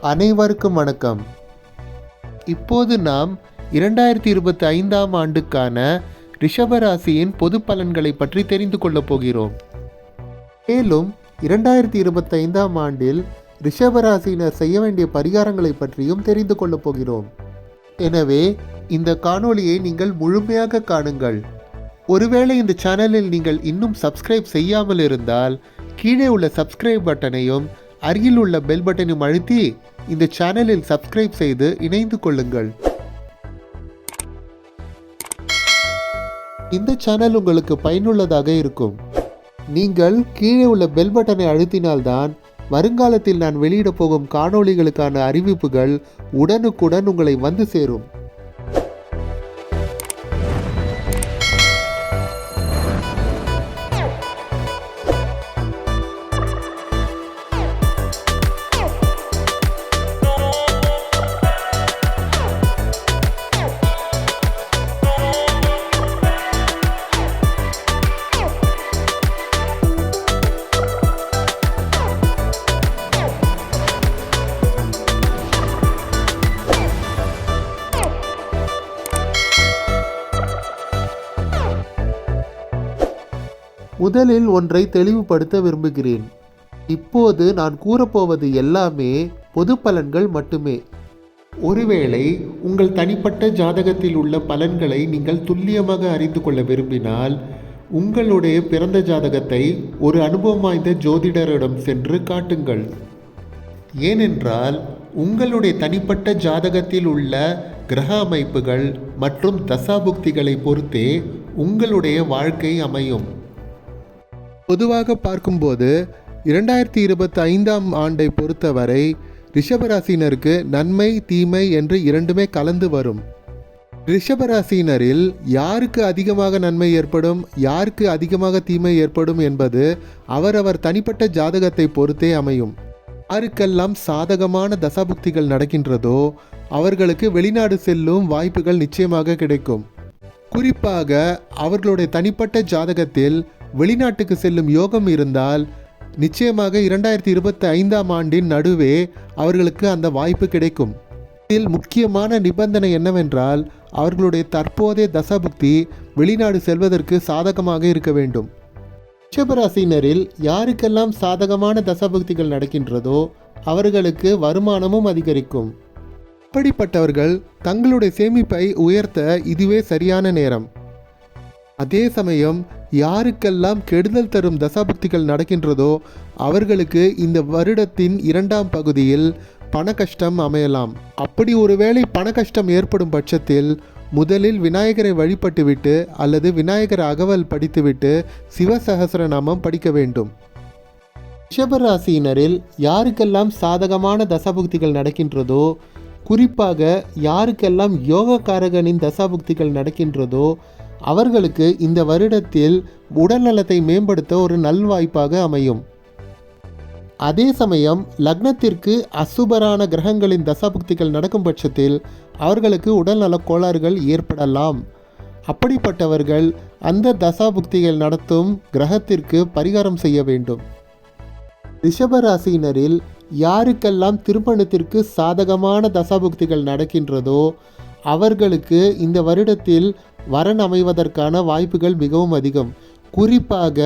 அனைவருக்கும் வணக்கம். இப்போது நாம் இரண்டாயிரத்தி இருபத்தி ஐந்தாம் ஆண்டுக்கான ரிஷபராசியின் பொது பலன்களை பற்றி தெரிந்து கொள்ளப் போகிறோம். மேலும் இரண்டாயிரத்தி இருபத்தைந்தாம் ஆண்டில் ரிஷபராசியினர் செய்ய வேண்டிய பரிகாரங்களை பற்றியும் தெரிந்து கொள்ளப் போகிறோம். எனவே இந்த காணொளியை நீங்கள் முழுமையாக காணுங்கள். ஒருவேளை இந்த சேனலில் நீங்கள் இன்னும் சப்ஸ்கிரைப் செய்யாமல் இருந்தால் கீழே உள்ள சப்ஸ்கிரைப் பட்டனையும் அருகில் உள்ள பெல் பட்டனையும் அழுத்தி இந்த சேனலில் சப்ஸ்கிரைப் செய்து இணைந்து கொள்ளுங்கள். இந்த சேனல் உங்களுக்கு பயனுள்ளதாக இருக்கும். நீங்கள் கீழே உள்ள பெல் பட்டனை அழுத்தினால்தான் வருங்காலத்தில் நான் வெளியிட போகும் காணொளிகளுக்கான அறிவிப்புகள் உடனுக்குடன் உங்களை வந்து சேரும். முதலில் ஒன்றை தெளிவுபடுத்த விரும்புகிறேன். இப்போது நான் கூறப்போவது எல்லாமே பொது பலன்கள் மட்டுமே. ஒருவேளை உங்கள் தனிப்பட்ட ஜாதகத்தில் உள்ள பலன்களை நீங்கள் துல்லியமாக அறிந்து கொள்ள விரும்பினால் உங்களுடைய பிறந்த ஜாதகத்தை ஒரு அனுபவம் வாய்ந்த ஜோதிடரிடம் சென்று காட்டுங்கள். ஏனென்றால் உங்களுடைய தனிப்பட்ட ஜாதகத்தில் உள்ள கிரக அமைப்புகள் மற்றும் தசாபுக்திகளை பொறுத்தே உங்களுடைய வாழ்க்கை அமையும். பொதுவாக பார்க்கும்போது இரண்டாயிரத்தி இருபத்தி ஐந்தாம் ஆண்டை பொறுத்தவரை ரிஷபராசினருக்கு நன்மை தீமை என்று இரண்டுமே கலந்து வரும். ரிஷபராசினரில் யாருக்கு அதிகமாக நன்மை ஏற்படும் யாருக்கு அதிகமாக தீமை ஏற்படும் என்பது அவரவர் தனிப்பட்ட ஜாதகத்தை பொறுத்தே அமையும். யாருக்கெல்லாம் சாதகமான தசாபுக்திகள் நடக்கின்றதோ அவர்களுக்கு வெளிநாடு செல்லும் வாய்ப்புகள் நிச்சயமாக கிடைக்கும். குறிப்பாக அவர்களுடைய தனிப்பட்ட ஜாதகத்தில் வெளிநாட்டுக்கு செல்லும் யோகம் இருந்தால் நிச்சயமாக இரண்டாயிரத்தி இருபத்தி ஐந்தாம் ஆண்டின் நடுவே அவர்களுக்கு அந்த வாய்ப்பு கிடைக்கும். இதில் முக்கியமான நிபந்தனை என்னவென்றால் அவர்களுடைய தற்போதைய தசபுக்தி வெளிநாடு செல்வதற்கு சாதகமாக இருக்க வேண்டும். ரிஷபராசினரில் யாருக்கெல்லாம் சாதகமான தசபக்திகள் நடக்கின்றதோ அவர்களுக்கு வருமானமும் அதிகரிக்கும். அப்படிப்பட்டவர்கள் தங்களுடைய சேமிப்பை உயர்த்த இதுவே சரியான நேரம். அதே சமயம் யாருக்கெல்லாம் கெடுதல் தரும் தசாபக்திகள் நடக்கின்றதோ அவர்களுக்கு இந்த வருடத்தின் இரண்டாம் பகுதியில் பண கஷ்டம் அமையலாம். அப்படி ஒருவேளை பண கஷ்டம் ஏற்படும் பட்சத்தில் முதலில் விநாயகரை வழிபட்டுவிட்டு அல்லது விநாயகர் அகவல் படித்துவிட்டு சிவசகசரநாமம் படிக்க வேண்டும். ரிஷபராசியினரில் யாருக்கெல்லாம் சாதகமான தசாபுக்திகள் நடக்கின்றதோ குறிப்பாக யாருக்கெல்லாம் யோகக்காரகனின் தசாபுக்திகள் நடக்கின்றதோ அவர்களுக்கு இந்த வருடத்தில் உடல்நலத்தை மேம்படுத்த ஒரு நல்வாய்ப்பாக அமையும். அதே சமயம் லக்னத்திற்கு அசுபரான கிரகங்களின் தசாபக்திகள் நடக்கும் பட்சத்தில் அவர்களுக்கு உடல்நல கோளாறுகள் ஏற்படலாம். அப்படிப்பட்டவர்கள் அந்த தசாபுக்திகள் நடத்தும் கிரகத்திற்கு பரிகாரம் செய்ய வேண்டும். ரிஷபராசியினரில் யாருக்கெல்லாம் திருமணத்திற்கு சாதகமான தசாபுக்திகள் நடக்கின்றதோ அவர்களுக்கு இந்த வருடத்தில் வரன் அமைவதற்கான வாய்ப்புகள் மிகவும் அதிகம். குறிப்பாக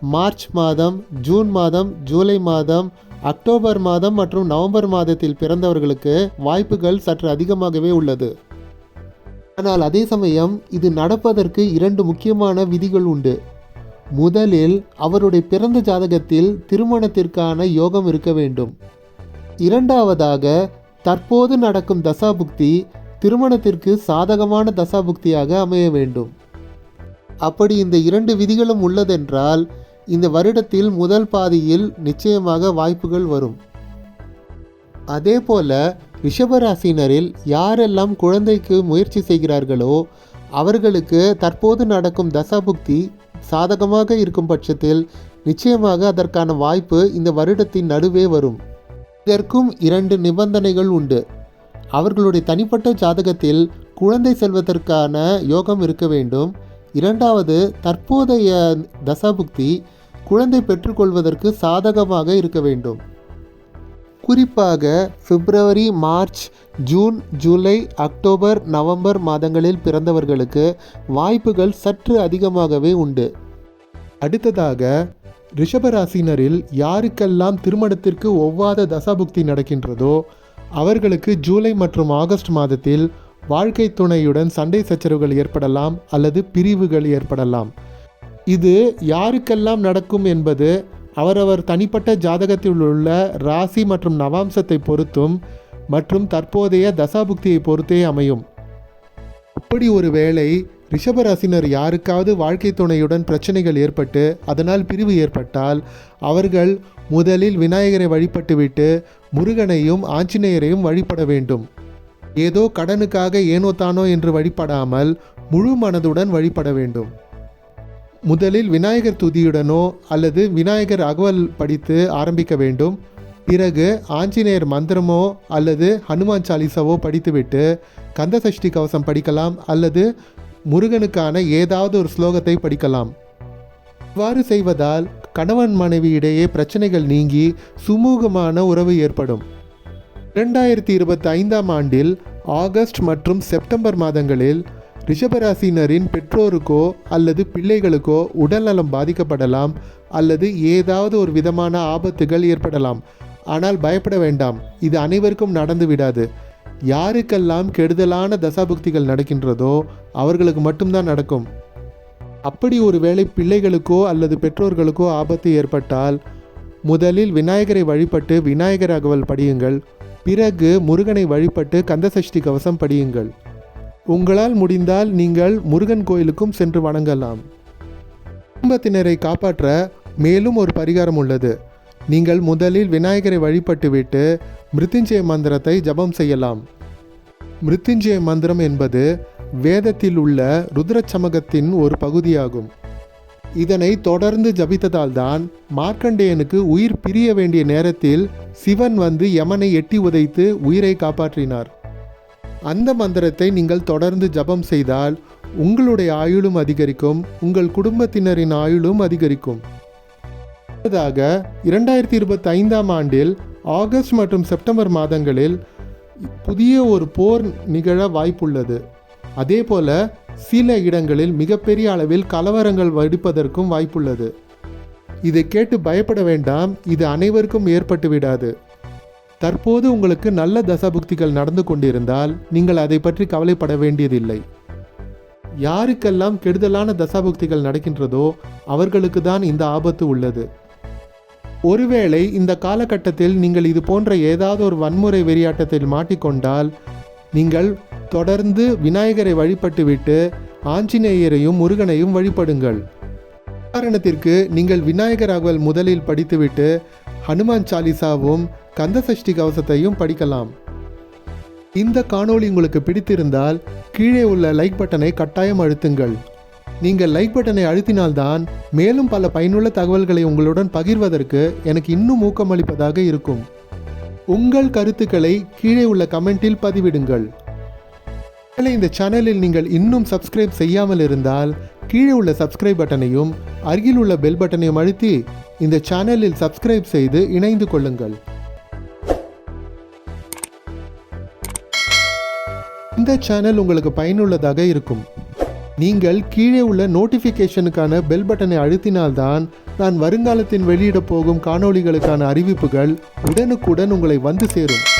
மார்ச் மாதம் ஜூன் மாதம் ஜூலை மாதம் அக்டோபர் மாதம் மற்றும் நவம்பர் மாதத்தில் பிறந்தவர்களுக்கு வாய்ப்புகள் சற்று அதிகமாகவே உள்ளது. ஆனால் அதே சமயம் இது நடப்பதற்கு இரண்டு முக்கியமான விதிகள் உண்டு. முதலில் அவருடைய பிறந்த ஜாதகத்தில் திருமணத்திற்கான யோகம் இருக்க வேண்டும். இரண்டாவதாக தற்போது நடக்கும் தசாபுக்தி திருமணத்திற்கு சாதகமான தசாபுக்தியாக அமைய வேண்டும். அப்படி இந்த இரண்டு விதிகளும் உள்ளதென்றால் இந்த வருடத்தில் முதல் பாதியில் நிச்சயமாக வாய்ப்புகள் வரும். அதே போல ரிஷபராசினரில் யாரெல்லாம் குழந்தைக்கு முயற்சி செய்கிறார்களோ அவர்களுக்கு தற்போது நடக்கும் தசாபுக்தி சாதகமாக இருக்கும் பட்சத்தில் நிச்சயமாக அதற்கான வாய்ப்பு இந்த வருடத்தின் நடுவே வரும். இதற்கும் இரண்டு நிபந்தனைகள் உண்டு. அவர்களுடைய தனிப்பட்ட ஜாதகத்தில் குழந்தை செல்வதற்கான யோகம் இருக்க வேண்டும். இரண்டாவது தற்போதைய தசாபுக்தி குழந்தை பெற்றுக்கொள்வதற்கு சாதகமாக இருக்க வேண்டும். குறிப்பாக February March June July October November மாதங்களில் பிறந்தவர்களுக்கு வாய்ப்புகள் சற்று அதிகமாகவே உண்டு. அடுத்ததாக ரிஷபராசினரில் யாருக்கெல்லாம் திருமணத்திற்கு ஒவ்வாத தசாபுக்தி நடக்கின்றதோ அவர்களுக்கு ஜூலை மற்றும் ஆகஸ்ட் மாதத்தில் வாழ்க்கை துணையுடன் சண்டை சச்சரவுகள் ஏற்படலாம் அல்லது பிரிவுகள் ஏற்படலாம். இது யாருக்கெல்லாம் நடக்கும் என்பது அவரவர் தனிப்பட்ட ஜாதகத்தில் உள்ள ராசி மற்றும் நவாம்சத்தை பொறுத்தும் மற்றும் தற்போதைய தசாபுக்தியை பொறுத்தே அமையும். அப்படி ஒரு வேளை ரிஷபராசினர் யாருக்காவது வாழ்க்கை துணையுடன் பிரச்சனைகள் ஏற்பட்டு அதனால் பிரிவு ஏற்பட்டால் அவர்கள் முதலில் விநாயகரை வழிபட்டுவிட்டு முருகனையும் ஆஞ்சநேயரையும் வழிபட வேண்டும். ஏதோ கடனுக்காக ஏனோ தானோ என்று வழிபடாமல் முழு மனதுடன் வழிபட வேண்டும். முதலில் விநாயகர் துதியுடனோ அல்லது விநாயகர் அகவல் படித்து ஆரம்பிக்க வேண்டும். பிறகு ஆஞ்சநேயர் மந்திரமோ அல்லது ஹனுமான் சாலிசாவோ படித்துவிட்டு கந்தசஷ்டி கவசம் படிக்கலாம் அல்லது முருகனுக்கான ஏதாவது ஒரு ஸ்லோகத்தை படிக்கலாம். இவ்வாறு செய்வதால் கணவன் மனைவி இடையே பிரச்சனைகள் நீங்கி சுமூகமான உறவு ஏற்படும். இரண்டாயிரத்தி இருபத்தி ஐந்தாம் ஆண்டில் ஆகஸ்ட் மற்றும் செப்டம்பர் மாதங்களில் ரிஷபராசினரின் பெற்றோருக்கோ அல்லது பிள்ளைகளுக்கோ உடல்நலம் பாதிக்கப்படலாம் அல்லது ஏதாவது ஒரு விதமான ஆபத்துகள் ஏற்படலாம். ஆனால் பயப்பட வேண்டாம். இது அனைவருக்கும் நடந்து விடாது. யாருக்கெல்லாம் கெடுதலான தசாபுக்திகள் நடக்கின்றதோ அவர்களுக்கு மட்டும்தான் நடக்கும். அப்படி ஒருவேளை பிள்ளைகளுக்கோ அல்லது பெற்றோர்களுக்கோ ஆபத்து ஏற்பட்டால் முதலில் விநாயகரை வழிபட்டு விநாயகர் அகவல் படியுங்கள். பிறகு முருகனை வழிபட்டு கந்தசஷ்டி கவசம் படியுங்கள். உங்களால் முடிந்தால் நீங்கள் முருகன் கோயிலுக்கும் சென்று வணங்கலாம். குடும்பத்தினரை காப்பாற்ற மேலும் ஒரு பரிகாரம் உள்ளது. நீங்கள் முதலில் விநாயகரை வழிபட்டுவிட்டு மிருத்யுஞ்சய மந்திரத்தை ஜபம் செய்யலாம். மிருத்யுஞ்சய மந்திரம் என்பது வேதத்தில் உள்ள ருத்ரச்சமகத்தின் ஒரு பகுதியாகும். இதனை தொடர்ந்து ஜபித்ததால் தான் மார்க்கண்டேயனுக்கு உயிர் பிரிய வேண்டிய நேரத்தில் சிவன் வந்து யமனை எட்டி உதைத்து உயிரை காப்பாற்றினார். அந்த மந்திரத்தை நீங்கள் தொடர்ந்து ஜபம் செய்தால் உங்களுடைய ஆயுளும் அதிகரிக்கும் உங்கள் குடும்பத்தினரின் ஆயுளும் அதிகரிக்கும். அடுத்ததாக இரண்டாயிரத்தி இருபத்தி ஐந்தாம் ஆண்டில் ஆகஸ்ட் மற்றும் செப்டம்பர் மாதங்களில் புதிய ஒரு போர் நிகழ வாய்ப்புள்ளது. அதே போல சில இடங்களில் மிகப்பெரிய அளவில் கலவரங்கள் வெடிப்பதற்கும் வாய்ப்புள்ளது. இதை கேட்டு பயப்பட வேண்டாம் இது அனைவருக்கும் ஏற்பட்டு விடாது. தற்போது உங்களுக்கு நல்ல தசபுக்திகள் நடந்து கொண்டிருந்தால் நீங்கள் அதை பற்றி கவலைப்பட வேண்டியதில்லை. யாருக்கெல்லாம் கெடுதலான தசாபுக்திகள் நடக்கின்றதோ அவர்களுக்கு தான் இந்த ஆபத்து உள்ளது. ஒருவேளை இந்த காலகட்டத்தில் நீங்கள் இது போன்ற ஏதாவது ஒரு வன்முறை வெறியாட்டத்தில் மாட்டிக்கொண்டால் நீங்கள் தொடர்ந்து விநாயகரை வழிபட்டுவிட்டு ஆஞ்சநேயரையும் முருகனையும் வழிபடுங்கள். உதாரணத்திற்கு நீங்கள் விநாயகர் அகவல் முதலில் படித்துவிட்டு ஹனுமான் சாலிசாவும் கந்தசஷ்டி கவசத்தையும் படிக்கலாம். இந்த காணொளி உங்களுக்கு பிடித்திருந்தால் கீழே உள்ள லைக் பட்டனை கட்டாயம் அழுத்துங்கள். நீங்கள் லைக் பட்டனை அழுத்தினால்தான் மேலும் பல பயனுள்ள தகவல்களை உங்களுடன் பகிர்வதற்கு எனக்கு இன்னும் ஊக்கமளிப்பதாக இருக்கும். உங்கள் கருத்துக்களை கீழே உள்ள கமெண்டில் பதிவிடுங்கள். ஒருவேளை இந்த சேனலில் நீங்கள் இன்னும் சப்ஸ்கிரைப் செய்யாமல் இருந்தால் கீழே உள்ள சப்ஸ்கிரைப் பட்டனையும் அருகில் உள்ள பெல் பட்டனையும் அழுத்தி இந்த சேனலில் சப்ஸ்கிரைப் செய்து இணைந்து கொள்ளுங்கள். இந்த சேனல் உங்களுக்கு பயனுள்ளதாக இருக்கும். நீங்கள் கீழே உள்ள நோட்டிஃபிகேஷனுக்கான பெல் பட்டனை அழுத்தினால்தான் நான் வருங்காலத்தில் வெளியிடப் போகும் காணொளிகளுக்கான அறிவிப்புகள் உடனுக்குடன் உங்களை வந்து சேரும்.